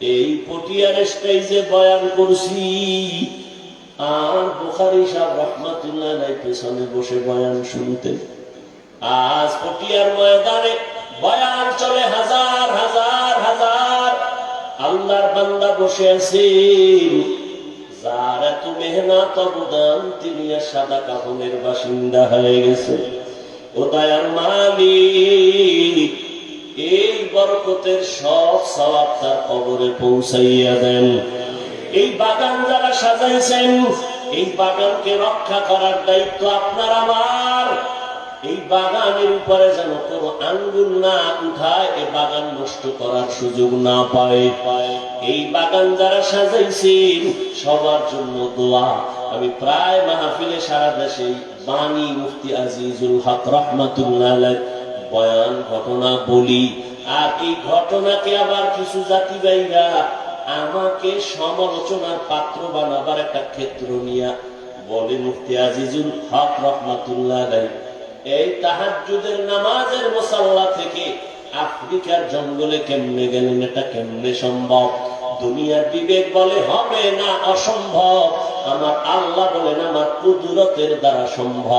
এই পটিয়ার স্টেজে বয়ান করছি। আর বোখারি সাহেব রহমাতুল্লাহ পেছনে বসে বয়ান শুনতেন। আজ পটিয়ার ময়দানে বয়ান চলে হাজার হাজার হাজার। আল্লাহর বান্দা বসে আছেন। যার এত মেহনত, অবদান, তিনি আর সাদা কাপনের বাসিন্দা হয়ে গেছে। ও দয়ার মালিক এই বরকতের সব সবাব তার কবরে পৌঁছাইয়া দেন। এই বাগান যারা সাজাইছেন, এই বাগানকে রক্ষা করার দায়িত্ব আপনার আমার। এই বাগানের উপরে যেন কোনো আঙ্গুল না উঠায়, এ বাগান নষ্ট করার সুযোগ না পায়। এই বাগান যারা সাজাইছেন, সবার জন্য দোয়া। আমি প্রায় মাহফিলে সারা দেশে বাণী মুফতি আজিজুল হক রহমাতুল্লাহ বয়ান ঘটনা বলি, আর এই ঘটনাকে আবার কিছু জাতি ভাইরা আমাকে সমালোচনার পাত্র বানাবার একটা ক্ষেত্র নিয়ে বলে মুফতি আজিজুল হক রহমাতুল্লাহ এই তাহাজ্জুদের নামাজের মুসাল্লা থেকে আফ্রিকার জঙ্গলে কেমনে গেলেন, এটা কেমনে সম্ভব? দুনিয়ার বিবেক বলে হবে না অসম্ভব? আমার আল্লাহ বলেন আমার কুদরতের দ্বারা সম্ভব।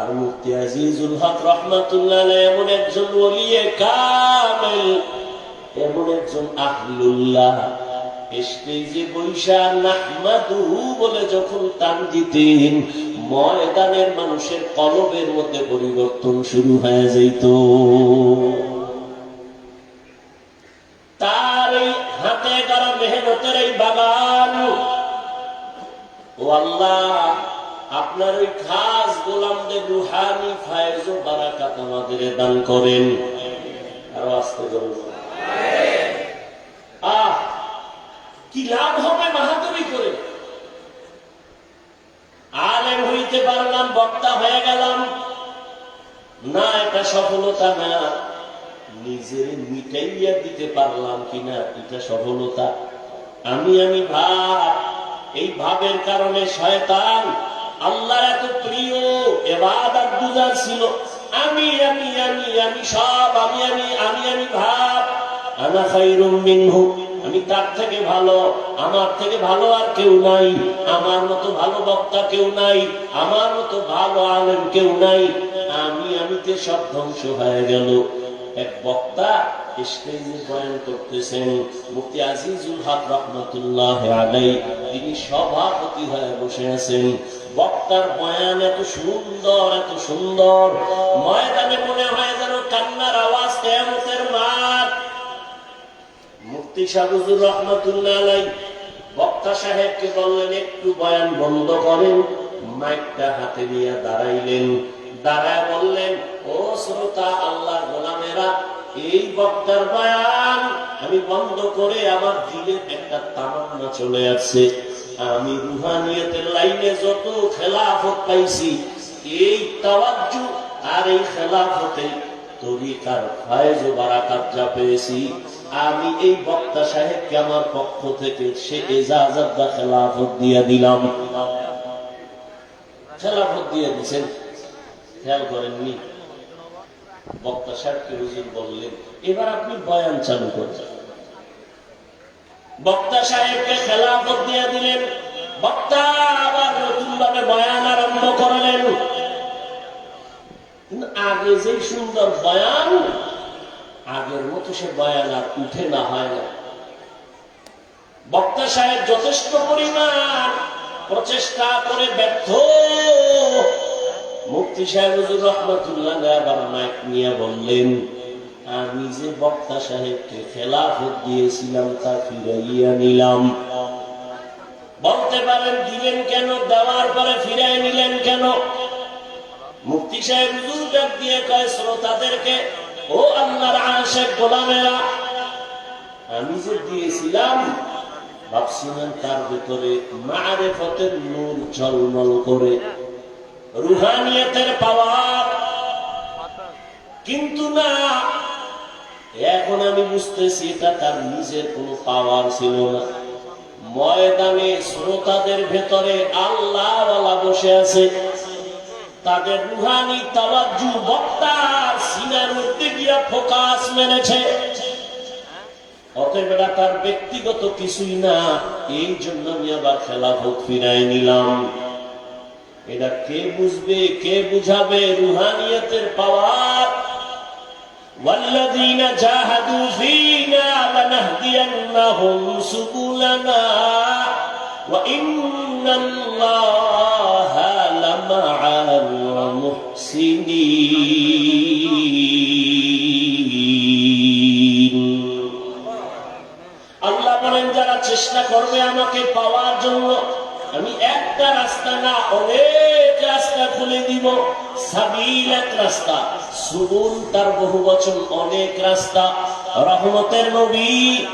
আর মুফতি আজিজুল হক রহমাতুল্লাহ এমন একজন ওলিয়ে কামেল, এমন একজন আহলুল্লাহ বলে যখন দিতেন, ময়দানের মানুষের কলবের মধ্যে পরিবর্তন শুরু হয়ে যেত তার এই হাতে করা মেহনতের এই বাগান, ও আল্লাহ আপনার ওই খাস গোলামদের রুহানি ফায়জ ও বারাকাত আমাদের দান করেন। আরও আসতে করব আহ, কি লাভ হবে মাহাতুরি করে? আলেম হইতে পারলাম, বক্তা হয়ে গেলাম। না, এটা সফলতা না। নিজের মিটাইয়া দিতে পারলাম কিনা, এটা সফলতা। আমি আমি ভাব, এই ভাবের কারণে শয়তান আল্লাহর এত প্রিয় এবার বুঝার ছিল। আমি আমি আমি আমি সব, আমি আমি আমি আমি ভাব। আনা খাইরুম আমি তার থেকে ভালো, আমার থেকে ভালো আর কেউ নাই। আমার মতো ভালো বক্তা কেউ নাই। আমার মতো ভালো আলেম কেউ নাই। আমি আমিতে সব ধ্বংস হয়ে গেল। এক বক্তা স্টেজে করতেছেন, মুফতি আজিজুল হক রহমতুল্লাহ আলাই তিনি সভাপতি হয়ে বসে আছেন। বক্তার বয়ান এত সুন্দর এত সুন্দর। ময়দানে মনে হয় যেন কান্নার আওয়াজ কেমতের মাঠ। মুফতি সাহুজুর রহমতুল্লাহ বক্তা সাহেবকে বললেন, একটু বয়ান বন্ধ করেন। মাইকটা হাতে নিয়ে দাঁড়াইলেন। দাঁড়ায় বললেন, ও শ্রোতা আল্লাহ গোলামেরা, এই বক্তার বয়ান আমি বন্ধ করে আমার দিলে একটা তামান্না চলে আসছে। আমি রুহানিয়তের লাইনে যত খেলাফত পাইছি, এই তাওয়াজ্জু আর এই খেলাফতে তরিকার ফায়জ বারাকাত যা পেয়েছি, আমি এই বক্তা সাহেবকে আমার পক্ষ থেকে সে এজাজত বা খেলাফত দিয়ে দিলাম। খেলাফত দিয়ে দিছেন? খেয়াল করেননি? বক্তা সাহেবকে হুজুর বললেন, এবার আপনি বয়ান চালু করছেন বক্তা সাহেবকে খেলাফত দিয়ে দিলেন। বক্তা আবার নতুন ভাবে বয়ান আরম্ভ করলেন। আগে যে সুন্দর বয়ান, আগের মতো সে বয়ান আর উঠে না, হয় না। বক্তা সাহেব যথেষ্ট পরিমাণ প্রচেষ্টা করে ব্যর্থ। মুক্তি সাহেব রহমতুল্লাহ আবার মাইক নিয়ে বললেন আমি যে বক্তা সাহেবকে খেলাফত দিয়েছিলাম, তা ফিরাইয়া নিলাম। বলতে পারেন, দিলেন কেন, দেওয়ার পরে ফিরাই নিলেন কেন? মুফতি সাহেব ডাক দিয়ে কয়, শ্রোতাদেরকে, ও আল্লাহর আশেক গোলামেরা, আমি যে দিয়েছিলাম ভাবছিলাম তার ভেতরে মারেফতের নূর ঝলমল করে, রুহানিয়তের পাওয়ার। কিন্তু না এখন আমি বুঝতেছি এটা তার নিজের কোনো পাওয়ার ছিল না। ময়দানে শ্রোতাদের ভেতরে আল্লাহওয়ালা বসে আছে। তাদের রুহানি তাওয়াজ্জু বক্তার সিনার মধ্যে গিয়া ফোকাস মেরেছে। অতএব এটা তার ব্যক্তিগত কিছুই না, এই জন্য আমি আবার খেলাফত ফিরাই নিলাম। এটা কে বুঝবে, কে বুঝাবে? রুহানিয়তের পাওয়ার والذين جاهدوا فينا لنهدينهم سبلنا وإن الله لمع المحسنين আল্লাহ বলেন যারা চেষ্টা করবে আমাকে পাওয়ার জন্য আমি একটা রাস্তা না অনেক রাস্তা খুলে দিব। সাবিল এক রাস্তা। সুবুল তার বহু বচন অনেক রাস্তা। রহমতের নবী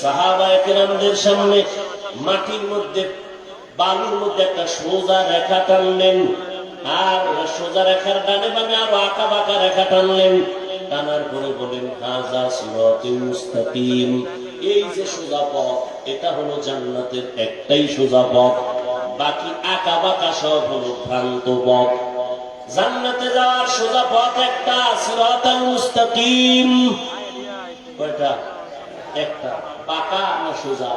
সাহাবায়ে কেরামদের সামনে মাটির মধ্যে, বালুর মধ্যে একটা সোজা রেখা টানলেন। আর সোজা রেখার ডানে বামে আরও আঁকা বাঁকা রেখা টানলেন। টানার পরে বলেন হাজা সিরাতুল মুস্তাকিম। এই যে সোজা পথ, এটা হলো জান্নাতের একটাই সোজা পথ। বাকি আঁকা বাঁকা সব হলো ভ্রান্ত পথ। জান্নাতে যাওয়ার সোজা পথ একটা, সিরাতাল মুস্তাকিম। কয়টা? একটা। বাঁকা না সোজা?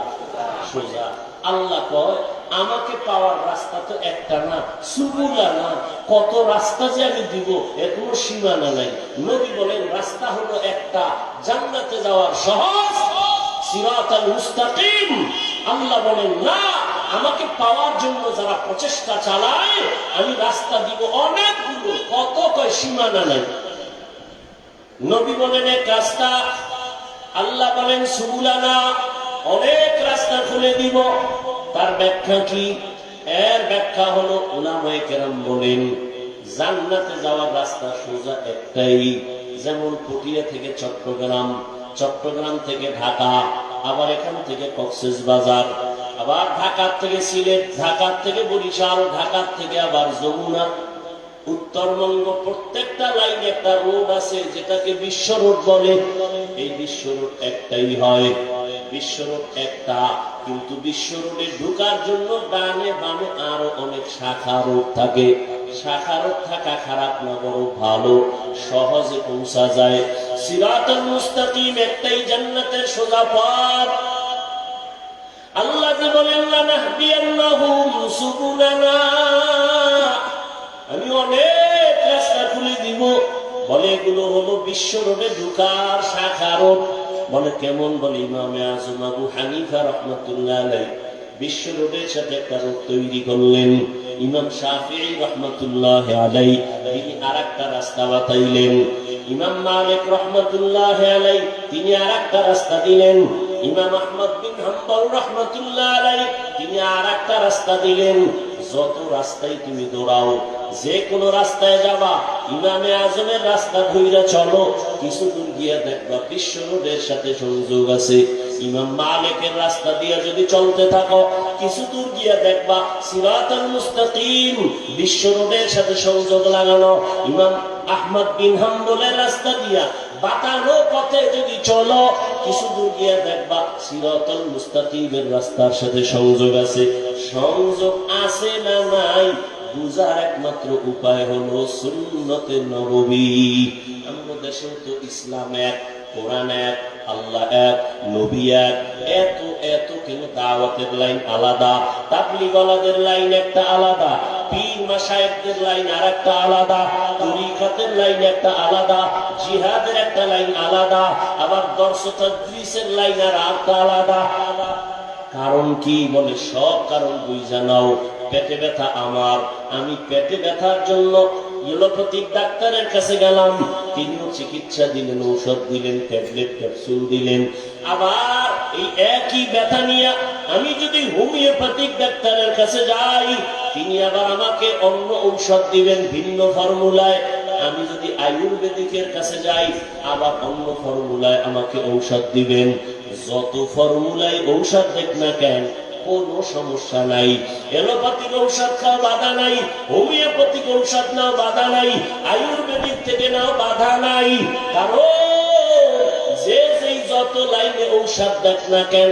সোজা। আল্লাহ কয়, আমাকে পাওয়ার রাস্তা তো একটা না, সুবুলা না। কত রাস্তা যে আমি দিব এর কোনো সীমানা নাই। নবী বলেন, রাস্তা হলো একটা, জান্নাতে যাওয়ার সহজ। সিরাতাল মুস্তাকিম। আল্লাহ বলেন, না। আমাকে পাওয়ার জন্য যারা প্রচেষ্টা চালায়, আমি রাস্তা দিব অনেকগুলো, কত কয় সীমানা নাই। নবী বলেন, এক রাস্তা, আল্লাহ বলেন, সুবুলানা, অনেক রাস্তা খুলে দিব। তার ব্যাখ্যা কি? এর ব্যাখ্যা হলো ওলামায়ে কেরাম বলেন, জান্নাতে যাওয়ার রাস্তা সোজা একটাই, যেমন পটিয়া থেকে চট্টগ্রাম চট্টগ্রাম থেকে ঢাকা, আবার এখান থেকে কক্সেস বাজার। আবার ঢাকার থেকে সিলেট, ঢাকার থেকে বরিশাল, ঢাকার থেকে আবার যমুনা। উত্তরবঙ্গ প্রত্যেকটা লাইনে একটা রোড আছে, যেটাকে বিশ্ব রোড বলে। এই বিশ্ব রোড একটাই হয়। বিশ্ব রোড একটা, কিন্তু বিশ্ব রোডে ঢোকার জন্য ডানে বামে আরও অনেক শাখা রোড থাকে। শাখা রোড থাকা খারাপ না বড় ভালো। সহজে পৌঁছা যায়। সিরাতুল মুস্তাকিম একটাই জান্নাতের সোজা পথ। আল্লাহ যে বলেন আমি অনেক রাস্তা খুলে দিব। বলে এগুলো হলো বিশ্ব রোডে ঢুকার শাখা রোড। বলে কেমন? বলে ইমামে আজম আবু হানিফা রহমতুল্লাহ আলাই বিশ্ব রোডের সাথে একটা রোড তৈরি করলেন। ইমাম শাফি রহমতুল্লাহ আলাই তিনি আর একটা রাস্তা বাতাইলেন। ইমাম মালিক রহমতুল্লাহ আলাই তিনি আর একটা রাস্তা দিলেন। ইমাম আহমদ বিন হাম্বল রহমতুল্লাহ আলাই তিনি আর একটা রাস্তা দিলেন। যত রাস্তায় তুমি দৌড়াও, যে কোনো রাস্তায় যাবা, ইমামে আজমের রাস্তা ধইরা চলো। কিছু দূর গিয়ে দেখবা বিশ্ব রোডের সাথে সংযোগ আছে। ইমাম মালিকের রাস্তা দিয়ে যদি চলতে থাকো, কিছু দূর গিয়ে দেখবা সিরাতুল মুস্তাকিম, বিশ্ব রোডের সাথে সংযোগ লাগানো। ইমাম আহমদ বিন হাম্বলের রাস্তা দিয়া বাতানো পথে যদি চলো, কিছু দূর গিয়ে দেখবা সিরাতুল মুস্তাকিমের রাস্তার সাথে সংযোগ আছে। সংযোগ আছে না নাই, বুঝার একমাত্র উপায় হলো সুন্নতে নবী আমাদের দেশে তো ইসলাম এক, কোরআন এক, আল্লাহ এক, নবী এক, এত এত কেন দাওয়াতের লাইন আলাদা তাবলিগলাদের লাইন একটা আলাদা। কারণ কি বলে? সব কারণ বুঝা নাও। পেটে ব্যথা আমার। আমি পেটে ব্যথার জন্য ইলোপ্যাথিক ডাক্তারের কাছে গেলাম। তিনিও চিকিৎসা দিলেন, ঔষধ দিলেন, ট্যাবলেট, ক্যাপসুল দিলেন। আবার এই একই ব্যথা নিয়ে আমি যদি হোমিওপ্যাথিক ডাক্তারের কাছে যাই, তিনি আবার আমাকে অন্য ঔষধ দিবেন ভিন্ন ফর্মুলায়। আমি যদি আয়ুর্বেদিকের কাছে যাই, আবার অন্য ফর্মুলায় আমাকে ঔষধ দিবেন। যত ফর্মুলায় ঔষধ দেখ না কেন, কোনো সমস্যা নাই। এলোপ্যাথিক ঔষধ খাওয়া বাধা নাই, হোমিওপ্যাথিক ঔষধ নাও বাধা নাই, আয়ুর্বেদিক থেকে নাও বাধা নাই। কারণ যে যেই যত লাইনে ঔষধ দেখ না কেন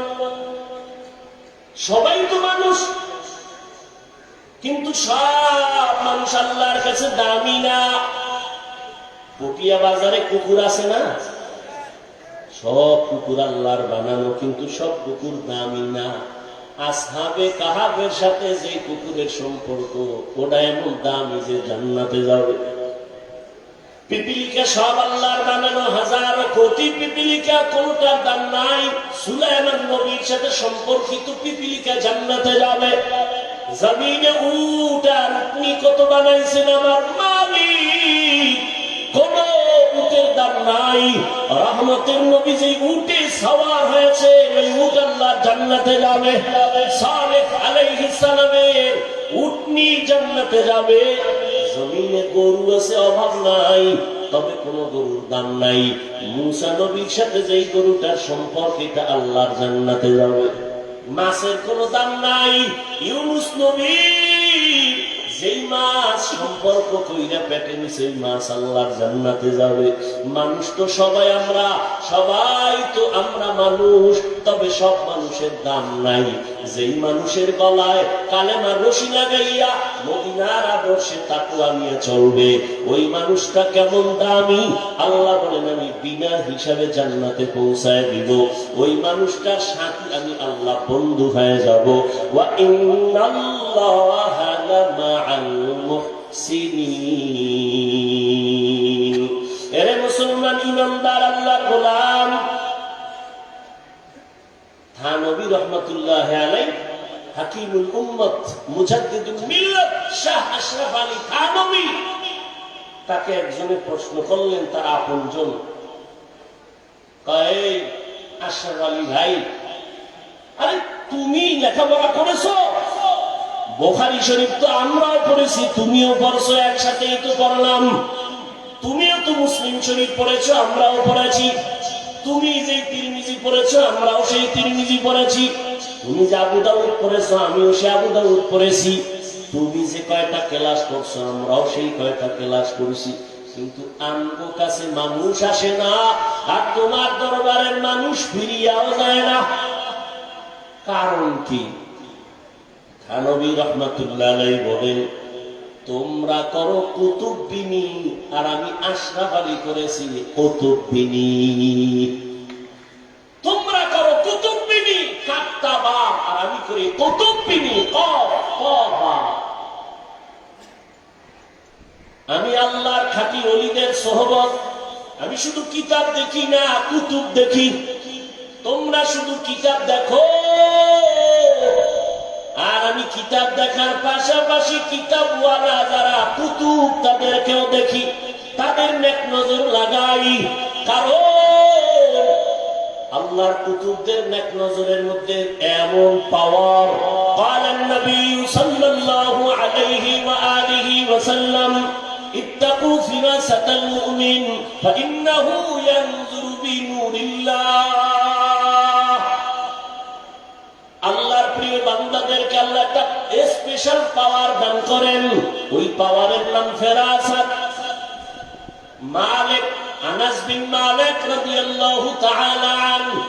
সবাই তো মানুষ। কিন্তু সব মানুষ আল্লাহর কাছে দামি না। পটিয়া বাজারে কুকুর আছে না? সব কুকুর আল্লাহর বানানো, কিন্তু সব কুকুর দামি না। আসহাবে কাহাবের সাথে যে কুকুরের সম্পর্ক, ওটা এমন দামি যে জান্নাতে যাবে। পিপিলিকা সব আল্লাহর বানানো হাজার কোটি পিপিলিকা কোনটার দাম নাই? সুলাইমান নবীর সাথে সম্পর্কিত পিপিলিকা জান্নাতে যাবে। জমিনে উট আর আপনি কত বানাইছেন আমার মালিক? কোন উটের দাম নাই। রহমতের নবী যে উটে সওয়ার হয়েছে, ওই উট আল্লাহ জান্নাতে যাবে। সালেহ আলাইহিস সালামের উটনি জান্নাতে যাবে। জমিনে গরু আছে, অভাব নাই। তবে কোন গরুর দাম নাই। মুসা নবীর সাথে যেই গরুটার সম্পর্ক, এটা আল্লাহর জান্নাতে যাবে। মাছের কোনো দাম নাই। ইউনুস নবী মানুষ তো সবাই আমরা, সবাই তো আমরা মানুষ। তবে সব মানুষের দাম নাই। যেই মানুষের গলায় কালেমা রশি লাগাইয়া মদিনার আদর্শে তাকুয়া নিয়ে চলবে, ওই মানুষটা কেমন দামি? আল্লাহ বলেন, আমি বিনা হিসাবে জান্নাতে পৌঁছায় দিব। ওই মানুষটার সাথে আমি আল্লাহ বন্ধু হয়ে যাব। ওয়া ইন্নাল্লাহা লামাআল মুহসিনিন। এরে মুসলমান ইমানদার রহমতুল্লাহ আলাই হাকিমুল উম্মত মুজাদ্দিদুল মিল্লাত শাহ আশরাফ আলী তাকে একজনে প্রশ্ন করলেন, তার আপনজন আশরাফ আলী ভাই, আরে তুমি লেখাপড়া করেছ? বোখারি শরীফ তো আমরাও পড়েছি, তুমিও পড়ছো, একসাথেই তো পড়লাম। তুমিও তো মুসলিম শরীফ পড়েছো, আমরাও পড়েছি। তুমি যে তিরমিজি পড়েছো, আমরাও সেই তিরমিজি পড়েছি। তুমি যে আবু দাউদ পড়েছো, আমিও সে আবু দাউদ পড়েছি। তুমি যে কয়টা ক্লাস করছ, আমরাও সেই কয়টা ক্লাস করেছি। কিন্তু আমগো কাছে মানুষ আসে না, আর তোমার দরবারের মানুষ ফিরিয়াও যায় না। কারণ কি? থানবী রহমতুল্লাহ বলেন তোমরা করো কুতুববিনী আর আমি আশরাফ করেছি কুতুববিনী তোমরা করো কুতুববিনী কাত্তাবা আর আমি করি কুতুববিনী ক ক বা। আমি আল্লাহর খাঁটি অলিদের সহবত। আমি শুধু কিতাব দেখি না, কুতুব দেখি। তোমরা শুধু কিতাব দেখো। আর আমি কিতাব দেখার পাশাপাশি কিতাবওয়ালা যারা কুতুব তাদেরকেও দেখি তাদের নেক নজর লাগাই কারণ আল্লাহর কুতুবদের নেক নজরের মধ্যে এমন পাওয়ার قال النبي صلى الله عليه وآله وسلم اتقوا فراسة المؤمن فإنه ينظر স্পেশাল পাওয়ার দান করেন ওই পাওয়ারের নাম ফেরাসাত মালিক আনাস বিন মালিক রাদিয়াল্লাহু তাআলা আনহু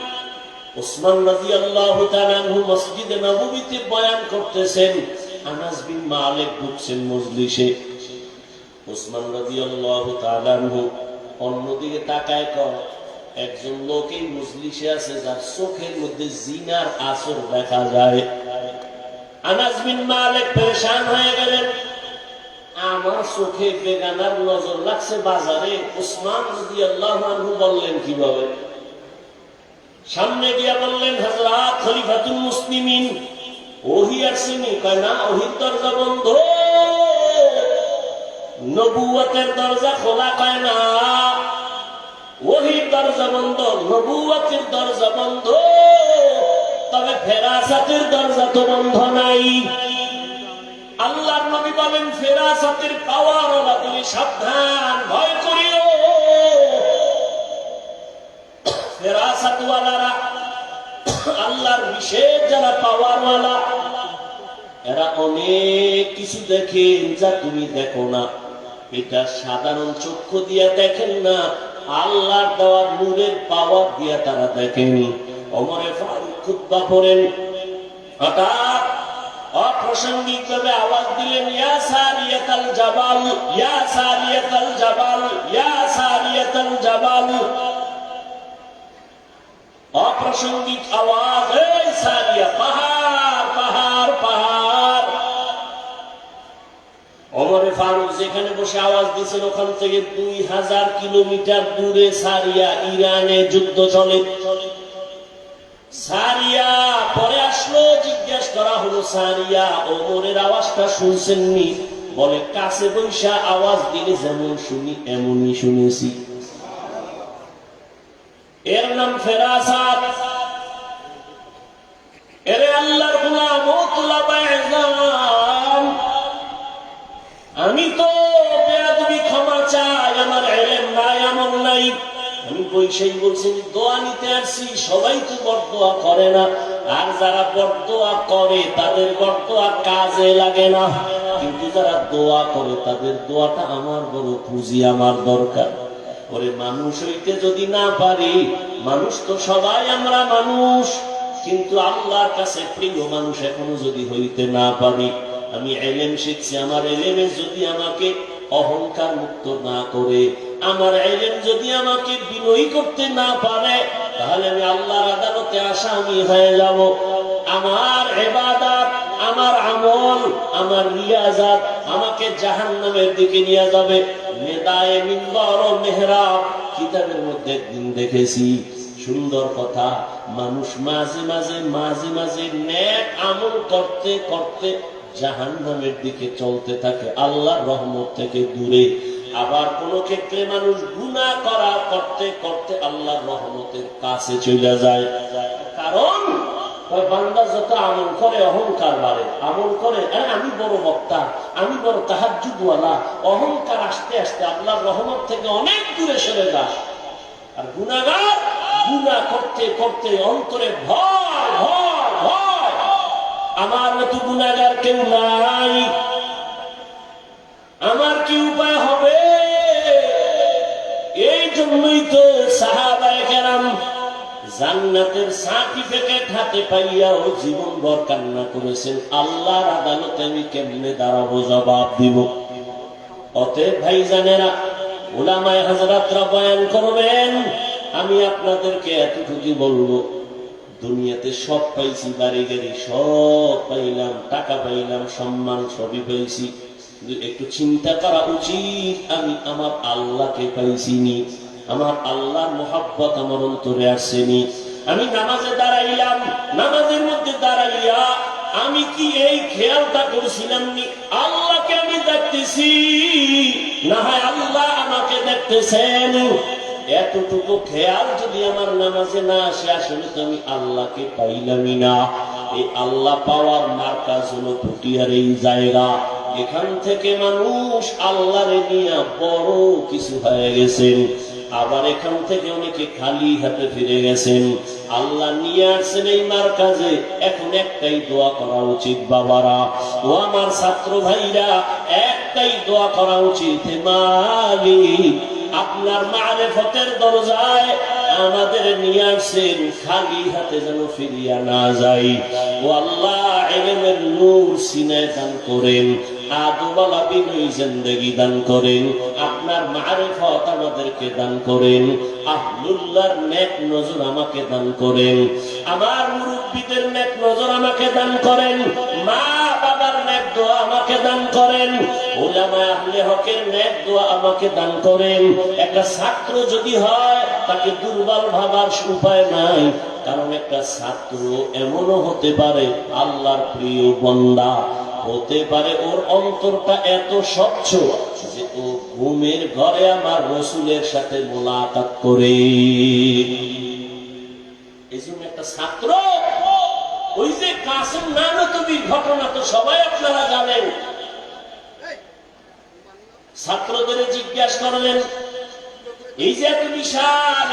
ওসমান রাদিয়াল্লাহু তাআলা আনহু মসজিদে নববীতে বয়ান করতেছেন আনাস বিন মালিক ঢুকছেন মজলিসে ওসমান রাদিয়াল্লাহু তাআলা আনহু অন্যদিকে তাকায় কর, একজন লোক এই মজলিসে আছে যার চোখের মধ্যে জিনার আসর দেখা যায়। আনাস বিন মালিক পরেশান হয়ে গেলেন। আমার চোখে বেগানার নজর লাগছে বাজারে। উসমান রাদিয়াল্লাহু আনহু বললেন, কীভাবে? সামনে গিয়া বললেন হাজরাত খলিফাতুল মুসলিমিন, ওহি আসেনি কয় না, ওহির দরজা বন্ধ। নবুয়তের দরজা খোলা কয় না। ওহির দরজা বন্ধ নবুয়তের দরজা বন্ধ। তবে ফেরাসাতের দরজা তো বন্ধ নাই। আল্লাহর নবী বলেন, ফেরাসাতের পাওয়ার ওলা তুমি সাবধান, ভয় করিও। ফেরাসাতওয়ালারা, আল্লাহর বিশেষ যারা পাওয়ারওয়ালা, এরা অনেক কিছু দেখেন যা তুমি দেখো না। এটা সাধারণ চক্ষু দিয়া দেখেন না, আল্লাহর দেওয়ার নূরের পাওয়ার দিয়া তারা দেখেন। অমরে ফারুক খুতবা পড়েন। হঠাৎ আওয়াজ দিলেন, ইয়া সারিয়াতাল জাবাল, ইয়া সারিয়াতাল জাবাল, ইয়া সারিয়াতাল জাবাল। আওয়াজ, এই সারিয়া, পাহাড় পাহাড় পাহাড়। অমরে ফারুক যেখানে বসে আওয়াজ দিয়েছেন, ওখান থেকে দুই হাজার কিলোমিটার দূরে সারিয়া ইরানে যুদ্ধ চলে। সারিয়া পরে আসলো, জিজ্ঞেস করা হলো সারিয়া ওমরের আওয়াজটা শুনছেননি? বলে, কাছে বৈশা আওয়াজ দিলে যেমন শুনি, এমনই শুনেছি। এর নাম ফেরাসাত। এরে আল্লাহর আমি তো বৈশাই বলছি, দোয়া নিতে আসছি, সবাই তো বরদোয়া করে না। আর যারা বরদোয়া করে, তাদের বরদোয়া কাজে লাগে না। কিন্তু যারা দোয়া করে, তাদের দোয়াটা আমার বড় পুঁজি, আমার দরকার। ওরে মানুষ হইতে যদি না পারি, মানুষ তো সবাই আমরা মানুষ। কিন্তু আল্লাহর কাছে প্রিয় মানুষ এখনও যদি হইতে না পারি, আমি এলেম শিখছি। আমার এলেমে যদি আমাকে অহংকার মুক্ত না করে আমার এলেম যদি আমাকে বিনয়ী করতে না পারে, তাহলে আমি আল্লাহর আদালতে আসামি হয়ে যাব। আমার এবাদাত আমার আমল, আমার রিয়াজাত আমাকে জাহান্নামের দিকে নিয়ে যাবে। নেদায়ে মিম্বর ও মেহরাব কিতাবের মধ্যে একদিন দেখেছি। সুন্দর কথা, মানুষ মাঝে মাঝে মাঝে মাঝে ন্যাক আমল করতে করতে জাহান্নামের দিকে চলতে থাকে। আল্লাহর রহমত থেকে দূরে। আবার কোন ক্ষেত্রে মানুষ গুনাহ করা করতে করতে আল্লাহর রহমতের কাছে চলে যায়। কারণ অহংকার বাড়ে। আমল করে "হ্যাঁ, আমি বড় বক্তা আমি বড় তাহাজুদওয়ালা অহংকার আসতে আসতে আল্লাহর রহমত থেকে অনেক দূরে সরে যায়। আর গুনাগার গুনাহ করতে করতে অন্তরে ভয় আমার মতো গুনাগার কেউ নাই। আমার কি উপায় হবে? জন্যই তো সাহাবায়ে কেরাম জান্নাতের সার্টিফিকেট হাতে পাইয়াও জীবন ভর কান্না করেছেন। আল্লাহর আদালতে আমি কেমনে দাঁড়াবো জবাব দিব। অতএব ভাই জানেরা ওলামায় হাজরাতরা বয়ান করবেন, আমি আপনাদেরকে এতটুকু বলব, দুনিয়াতে সব পাইছি, বাড়ি গাড়ি সব পাইলাম, টাকা পাইলাম, সম্মান সবই পাইছি। একটু চিন্তা করা উচিত, আমি আমার আল্লাহকে পাইছিনি আমার আল্লাহর মোহাব্বত আমার অন্তরে আসেনি। আমি নামাজে দাঁড়াইলাম, নামাজের মধ্যে দাঁড়াইয়া আমি কি এই খেয়ালটা করছিলাম আল্লাহকে আমি দেখতেছি। না হয় আল্লাহ আমাকে দেখতেছেন। এতটুকু খেয়াল যদি আমার নামাজে না আসে, আসলে তো আমি আল্লাহকে পাইলামই না। এই আল্লাহ পাওয়ার মার্কাজ হলো পুটিয়ার এই জায়গা। এখান থেকে মানুষ আল্লাহরে নিয়ে বড় কিছু হয়ে গেছেন। আবার এখান থেকে অনেকে খালি হাতে ফিরে গেছেন। আল্লাহ নিয়ে আসছেন এই মার কাজে এখন একটাই দোয়া করা উচিত বাবারা। ও আমার ছাত্র ভাইরা একটাই দোয়া করা উচিত মালিক। আপনার মারেফতের দরজায় আমাদের নিয়ে আসছেন, খালি হাতে যেন ফিরিয়া না যাই। ও আল্লাহ এলেমের নূর সিনায় দান করেন। আদুবালা বিনয়ী জিন্দগি দান করেন, আপনার মারেফত আমাদেরকে দান করেন, আহলুল্লাহর নেক নজর আমাকে দান করেন, আমার মুরব্বীদের নেক নজর আমাকে দান করেন মা বাবার নেক দোয়া আমাকে দান করেন ওলামায় আহলে হকের ন্যাক দোয়া আমাকে দান করেন। একটা ছাত্র যদি হয়, তাকে দুর্বল ভাবার উপায় নাই, কারণ একটা ছাত্র এমনও হতে পারে, আল্লাহর প্রিয় বন্দা। হতে পারে ওর অন্তরটা এত স্বচ্ছ যে ও ঘুমের ঘরে আমার রসুলের সাথে মোলাকাত করে। ছাত্রদের জিজ্ঞাসা করলেন, এই যে এত বিশাল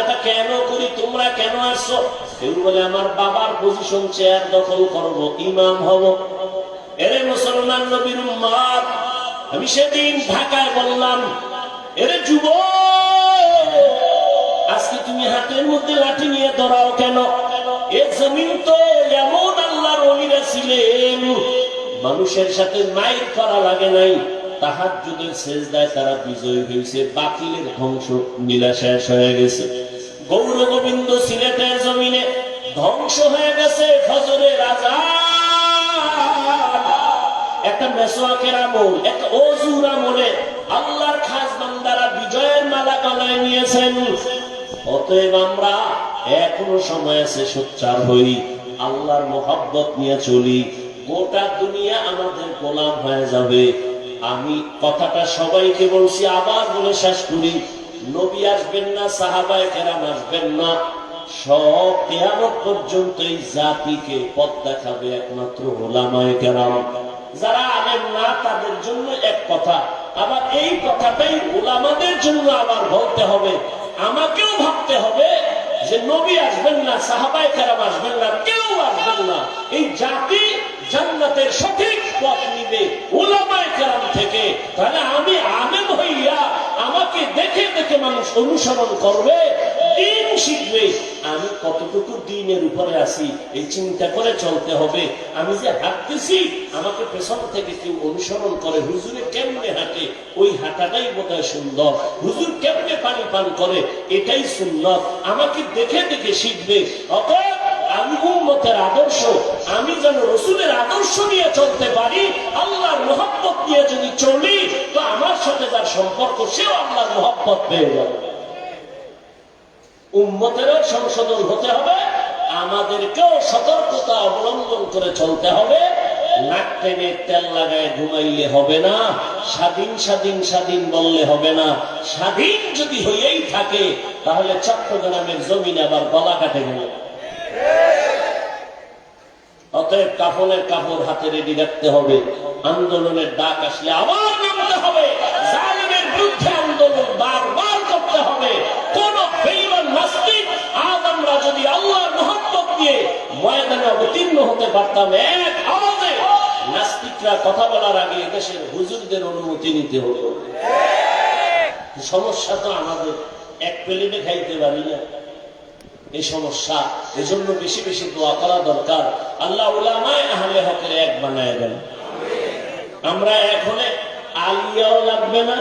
এটা কেন করি, তোমরা কেন আসছো? কেউ বলে আমার বাবার পজিশন চেয়ার দখল করব, ইমাম হব। এরে মুসলমান নবীর উম্মাদ, আমি সেদিন ঢাকায় বললাম, এরে যুব, আজকে তুমি হাতের মধ্যে লাঠি নিয়ে ধরাও কেন? এ জমিন তো এমন আল্লাহর অলিরা ছিলেন। মানুষের সাথে মাইর করা লাগে নাই। তাহার যুগের শেষ দায় তারা বিজয় হয়েছে বাতিলের ধ্বংস নীলা শেষ হয়ে গেছে। গৌর গোবিন্দ সিলেটের জমিনে ধ্বংস হয়ে গেছে ফজরের রাজা। একটা মেসোয়াকের আমল, একটা অজুর আমলে আল্লাহর খাস বান্দারা বিজয়ের মালা গলায় নিয়েছেন। অতএব আমরা এখনও সময় আছে সোচ্চার হই, আল্লাহর মোহাব্বত নিয়ে চলি। গোটা দুনিয়া আমাদের গোলাম হয়ে যাবে। আমি কথাটা সবাইকে বলছি, আবার বলে শেষ করি। নবী আসবেন না, সাহাবায় কেরাম আসবেন না। সব কেয়ামত পর্যন্ত এই জাতিকে পথ দেখাবে একমাত্র ওলামায় কেরাম। যারা আনেন না, তাদের জন্য এক কথা, আবার এই কথাটাই ওলামাদের জন্য আবার বলতে হবে, আমাকেও ভাবতে হবে যে নবী আসবেন না সাহাবাই কারাম আসবেন না, কেউ আসবেন না। এই জাতি জান্নাতের সঠিক পথ নিবে ওলামায় কারাম থেকে। তাহলে আমি আমেম হইয়া আমাকে দেখে দেখে মানুষ অনুসরণ করবে। শিখবে আমি কতটুকু দিনের উপরে এই চিন্তা করে চলতে হবে। আমি যে হাঁটতেছি, আমাকে পেছন থেকে কেউ অনুসরণ করে, হুজুরে কেমনে হাঁটে? ওই হাঁটাটাই সুন্দর। হুজুর কেমনে পানি পান করে? এটাই সুন্দর আমাকে দেখে দেখে শিখবে। আমি উম্মতের আদর্শ, আমি যেন রসুলের আদর্শ নিয়ে চলতে পারি, আল্লাহর মোহাম্মত নিয়ে যদি চলি, তো আমার সাথে যার সম্পর্ক, সেও আল্লাহর মোহাম্মত পেয়ে যাবে। উম্মতেরও সংশোধন হতে হবে, আমাদেরকেও সতর্কতা অবলম্বন করে চলতে হবে। তেল লাগায় ঘুমাইলে হবে না, স্বাধীন স্বাধীন স্বাধীন বললে হবে না। স্বাধীন যদি থাকে, তাহলে চট্টগ্রামের জমিন আবার গলা কাটে গেল। অতএব কাফনের কাপড় হাতে রেডি রাখতে হবে, আন্দোলনের ডাক আসলে আবার নামতে হবে। বিরুদ্ধে ময়দানে অবতীর্ণ হতে পারতাম এক আওয়াজে। নাস্তিকরা কথা বলার আগে দেশের হুজুরদের অনুমতি নিতে হতো। সমস্যা তো আমাদের, এক প্লেটে খাইতে পারি না। এই সমস্যা, এজন্য বেশি বেশি দোয়া করা দরকার। আল্লাহ আহলে হকের এক বানায় দেন। আমরা এখনে আলিয়াও লাগবে না,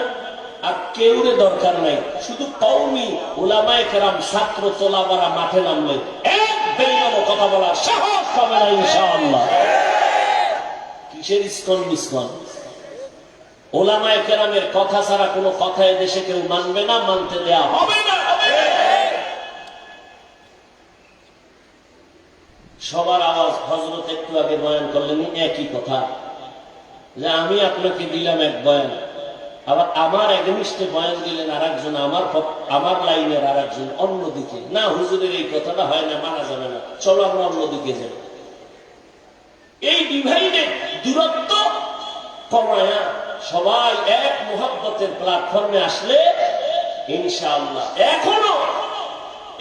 আর কেউরে দরকার নাই। শুধু কৌমি ওলামায় কেরাম ছাত্র তোলাবারা মাঠে নামলে কথা বলার সাহস পাবে না, ইনশাআল্লাহ। কিসের ইস্কন মিসকন? ওলামায় কেরামের কথা ছাড়া কোনো কথা দেশে কেউ মানবে না, মানতে দেয়া হবে না। সবার আওয়াজ হজরত একটু আগে বয়ান করলেন একই কথা। যে আমি আপনাকে দিলাম এক বয়ান। আবার আমার এগেনিস্টে বয়ান দিলেন আর একজন আমার আমার লাইনের আর একজন অন্যদিকে না, হুজুরের এই কথাটা হয় না, মানা যাবে না। চলো আমরা অন্যদিকে যাই। এই ডিভাইডেড দূরত্ব কমায়া সবাই এক মোহাব্বতের প্ল্যাটফর্মে আসলে ইনশাআল্লাহ। এখনও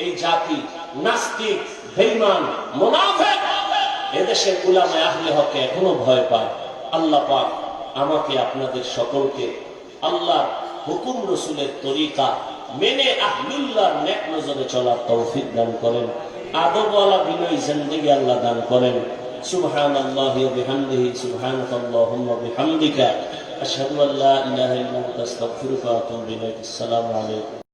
এই জাতি নাস্তিক বেইমান মোনাফেক এদেশের উলামায় আহলে হকে এখনও ভয় পায়। আল্লাহ পাক আমাকে আপনাদের সকলকে আল্লাহ হুকুম, রসুলের তরিকা মেনে আহলুল্লাহর নেক নজরে চলার তৌফিক দান করেন। আদবওয়ালা বিনয় জিন্দেগি আল্লাহ দান করেন। সুবহান আল্লাহ বিহামদিহি সুবহানাক আল্লাহুম্মা বিহামদিকা। আশহাদু আল্লা ইলাহা ইল্লা আনতা আস্তাগফিরুকা ওয়া আতুবু ইলাইক। আসসালামু আলাইকুম।